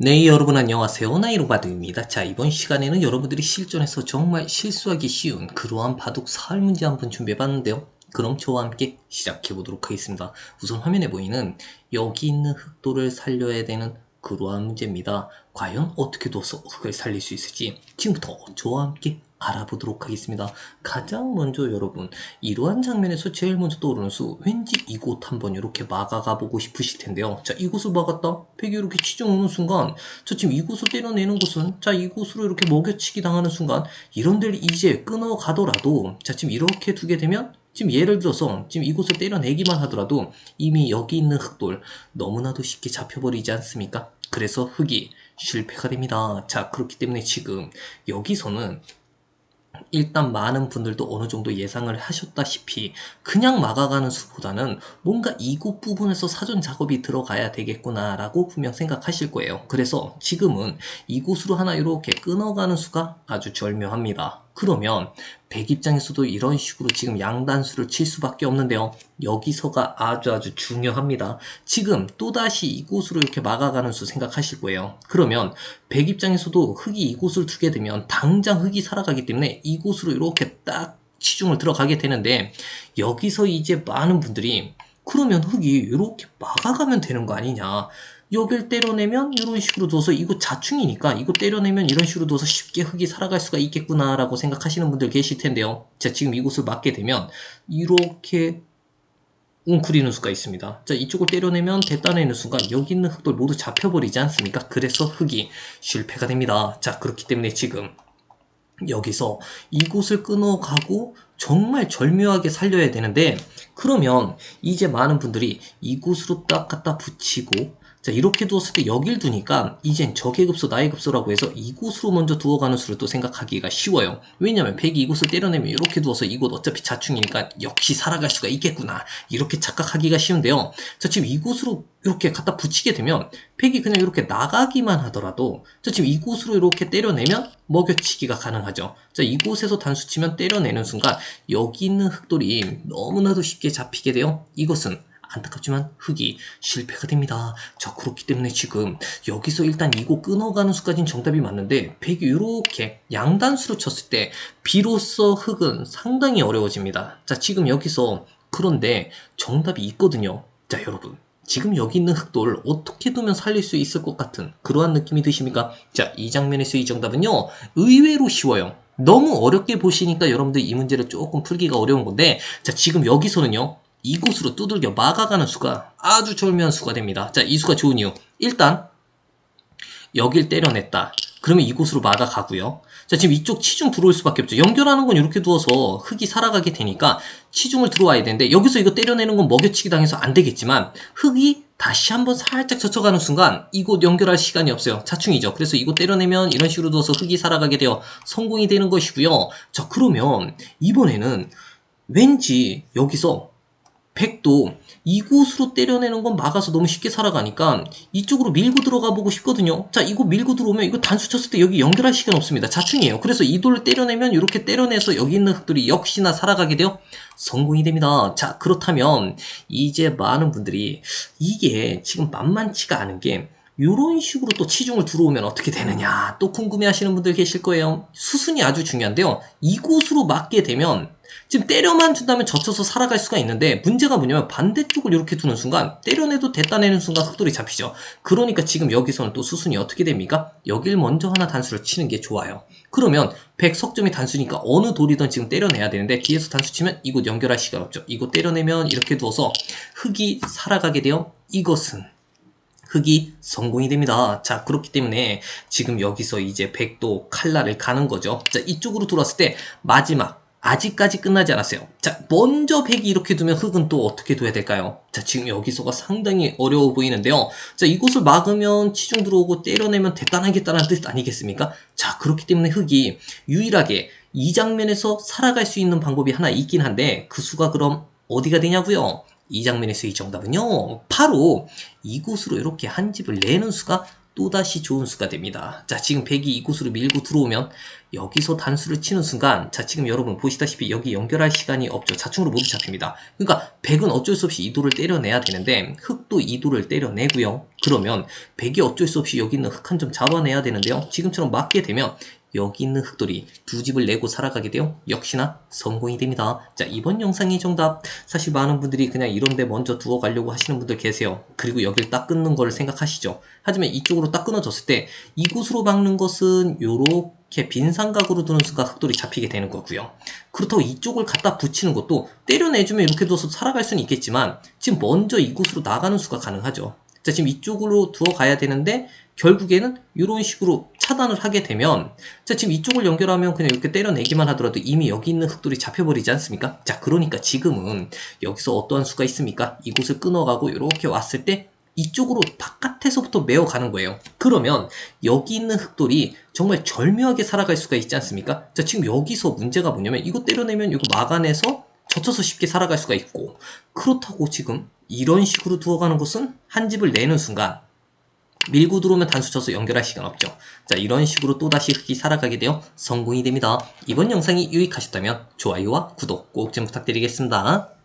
네, 여러분 안녕하세요. 나이로바둑입니다. 자, 이번 시간에는 여러분들이 실전에서 정말 실수하기 쉬운 그러한 바둑 사활 문제 한번 준비해봤는데요. 그럼 저와 함께 시작해보도록 하겠습니다. 우선 화면에 보이는 여기 있는 흑도를 살려야 되는 그러한 문제입니다. 과연 어떻게 둬서 흑을 살릴 수 있을지 지금부터 저와 함께 알아보도록 하겠습니다. 가장 먼저 여러분 이러한 장면에서 제일 먼저 떠오르는 수 왠지 이곳 한번 이렇게 막아가 보고 싶으실 텐데요. 자 이곳을 막았다. 팩이 이렇게 치중 오는 순간 저 지금 이곳을 때려내는 곳은 자 이곳으로 이렇게 먹여치기 당하는 순간 이런 데를 이제 끊어가더라도 자 지금 이렇게 두게 되면 지금 예를 들어서 지금 이곳을 때려내기만 하더라도 이미 여기 있는 흑돌 너무나도 쉽게 잡혀버리지 않습니까? 그래서 흑이 실패가 됩니다. 자 그렇기 때문에 지금 여기서는 일단 많은 분들도 어느 정도 예상을 하셨다시피 그냥 막아가는 수보다는 뭔가 이곳 부분에서 사전 작업이 들어가야 되겠구나라고 분명 생각하실 거예요. 그래서 지금은 이곳으로 하나 이렇게 끊어가는 수가 아주 절묘합니다. 그러면 백 입장에서도 이런 식으로 지금 양단수를 칠 수밖에 없는데요. 여기서가 아주 아주 중요합니다. 지금 또다시 이곳으로 이렇게 막아가는 수 생각하실 거예요. 그러면 백 입장에서도 흑이 이곳을 두게 되면 당장 흑이 살아가기 때문에 이곳으로 이렇게 딱 치중을 들어가게 되는데 여기서 이제 많은 분들이 그러면 흑이 이렇게 막아가면 되는 거 아니냐. 여길 때려내면 이런 식으로 둬서 이거 자충이니까 이거 때려내면 이런 식으로 둬서 쉽게 흙이 살아갈 수가 있겠구나 라고 생각하시는 분들 계실 텐데요. 자, 지금 이곳을 맞게 되면 이렇게 웅크리는 수가 있습니다. 자, 이쪽을 때려내면 됐다내는 순간 여기 있는 흙들 모두 잡혀버리지 않습니까? 그래서 흙이 실패가 됩니다. 자, 그렇기 때문에 지금 여기서 이곳을 끊어가고 정말 절묘하게 살려야 되는데 그러면 이제 많은 분들이 이곳으로 딱 갖다 붙이고 자 이렇게 두었을 때 여길 두니까 이젠 적의 급소 나의 급소라고 해서 이곳으로 먼저 두어가는 수를 또 생각하기가 쉬워요. 왜냐면 백이 이곳을 때려내면 이렇게 두어서 이곳 어차피 자충이니까 역시 살아갈 수가 있겠구나. 이렇게 착각하기가 쉬운데요. 자 지금 이곳으로 이렇게 갖다 붙이게 되면 백이 그냥 이렇게 나가기만 하더라도 자 지금 이곳으로 이렇게 때려내면 먹여치기가 가능하죠. 자 이곳에서 단수 치면 때려내는 순간 여기 있는 흑돌이 너무나도 쉽게 잡히게 돼요 이것은 안타깝지만 흑이 실패가 됩니다. 자 그렇기 때문에 지금 여기서 일단 이거 끊어가는 수까지는 정답이 맞는데 백이 이렇게 양단수로 쳤을 때 비로소 흑은 상당히 어려워집니다. 자 지금 여기서 그런데 정답이 있거든요. 자 여러분 지금 여기 있는 흑돌 어떻게 두면 살릴 수 있을 것 같은 그러한 느낌이 드십니까? 자 이 장면에서 이 정답은요 의외로 쉬워요. 너무 어렵게 보시니까 여러분들 이 문제를 조금 풀기가 어려운 건데 자 지금 여기서는요 이곳으로 두들겨 막아가는 수가 아주 절묘한 수가 됩니다. 자, 이 수가 좋은 이유. 일단 여길 때려냈다. 그러면 이곳으로 막아가고요. 자, 지금 이쪽 치중 들어올 수밖에 없죠. 연결하는 건 이렇게 두어서 흙이 살아가게 되니까 치중을 들어와야 되는데 여기서 이거 때려내는 건 먹여치기 당해서 안 되겠지만 흙이 다시 한번 살짝 젖혀가는 순간 이곳 연결할 시간이 없어요. 자충이죠. 그래서 이곳 때려내면 이런 식으로 두어서 흙이 살아가게 되어 성공이 되는 것이고요. 자, 그러면 이번에는 왠지 여기서 백도 이곳으로 때려내는 건 막아서 너무 쉽게 살아가니까 이쪽으로 밀고 들어가 보고 싶거든요. 자, 이거 밀고 들어오면 이거 단수 쳤을 때 여기 연결할 시간 없습니다. 자충이에요. 그래서 이 돌을 때려내면 이렇게 때려내서 여기 있는 흙들이 역시나 살아가게 되어 성공이 됩니다. 자, 그렇다면 이제 많은 분들이 이게 지금 만만치가 않은 게 이런 식으로 또 치중을 들어오면 어떻게 되느냐 또 궁금해 하시는 분들 계실 거예요. 수순이 아주 중요한데요. 이곳으로 맞게 되면 지금 때려만 준다면 젖혀서 살아갈 수가 있는데 문제가 뭐냐면 반대쪽을 이렇게 두는 순간 때려내도 됐다 내는 순간 흑돌이 잡히죠. 그러니까 지금 여기서는 또 수순이 어떻게 됩니까? 여길 먼저 하나 단수를 치는 게 좋아요. 그러면 100 석점이 단수니까 어느 돌이든 지금 때려내야 되는데 뒤에서 단수 치면 이곳 연결할 시간 없죠. 이곳 때려내면 이렇게 두어서 흙이 살아가게 되어 이것은 흑이 성공이 됩니다. 자, 그렇기 때문에 지금 여기서 이제 백도 칼날을 가는 거죠. 자, 이쪽으로 들어왔을 때 마지막 아직까지 끝나지 않았어요. 자, 먼저 백이 이렇게 두면 흑은 또 어떻게 둬야 될까요? 자, 지금 여기서가 상당히 어려워 보이는데요. 자, 이곳을 막으면 치중 들어오고 때려내면 대단하겠다는 뜻 아니겠습니까? 자, 그렇기 때문에 흑이 유일하게 이 장면에서 살아갈 수 있는 방법이 하나 있긴 한데 그 수가 그럼 어디가 되냐고요? 이 장면에서 이 정답은요. 바로 이곳으로 이렇게 한 집을 내는 수가 또다시 좋은 수가 됩니다. 자, 지금 백이 이곳으로 밀고 들어오면 여기서 단수를 치는 순간 자, 지금 여러분 보시다시피 여기 연결할 시간이 없죠. 자충으로 모두 잡힙니다. 그러니까 백은 어쩔 수 없이 이도를 때려내야 되는데 흑도 이도를 때려내고요. 그러면 백이 어쩔 수 없이 여기 있는 흑 한 점 잡아내야 되는데요. 지금처럼 맞게 되면 여기 있는 흑돌이 두 집을 내고 살아가게 돼요. 역시나 성공이 됩니다. 자, 이번 영상의 정답. 사실 많은 분들이 그냥 이런데 먼저 두어 가려고 하시는 분들 계세요. 그리고 여길 딱 끊는 거를 생각하시죠. 하지만 이쪽으로 딱 끊어졌을 때 이곳으로 막는 것은 요렇게 빈 삼각으로 두는 순간 흑돌이 잡히게 되는 거고요. 그렇다고 이쪽을 갖다 붙이는 것도 때려내주면 이렇게 둬서 살아갈 수는 있겠지만 지금 먼저 이곳으로 나가는 수가 가능하죠. 자, 지금 이쪽으로 두어 가야 되는데 결국에는 이런 식으로 차단을 하게 되면 자 지금 이쪽을 연결하면 그냥 이렇게 때려내기만 하더라도 이미 여기 있는 흑돌이 잡혀버리지 않습니까? 자 그러니까 지금은 여기서 어떠한 수가 있습니까? 이곳을 끊어가고 이렇게 왔을 때 이쪽으로 바깥에서부터 메어가는 거예요. 그러면 여기 있는 흑돌이 정말 절묘하게 살아갈 수가 있지 않습니까? 자 지금 여기서 문제가 뭐냐면 이거 때려내면 이거 막아내서 젖혀서 쉽게 살아갈 수가 있고 그렇다고 지금 이런 식으로 두어가는 것은 한 집을 내는 순간 밀고 들어오면 단수 쳐서 연결할 시간 없죠. 자, 이런 식으로 또다시 흑이 살아가게 되어 성공이 됩니다. 이번 영상이 유익하셨다면 좋아요와 구독 꼭 좀 부탁드리겠습니다.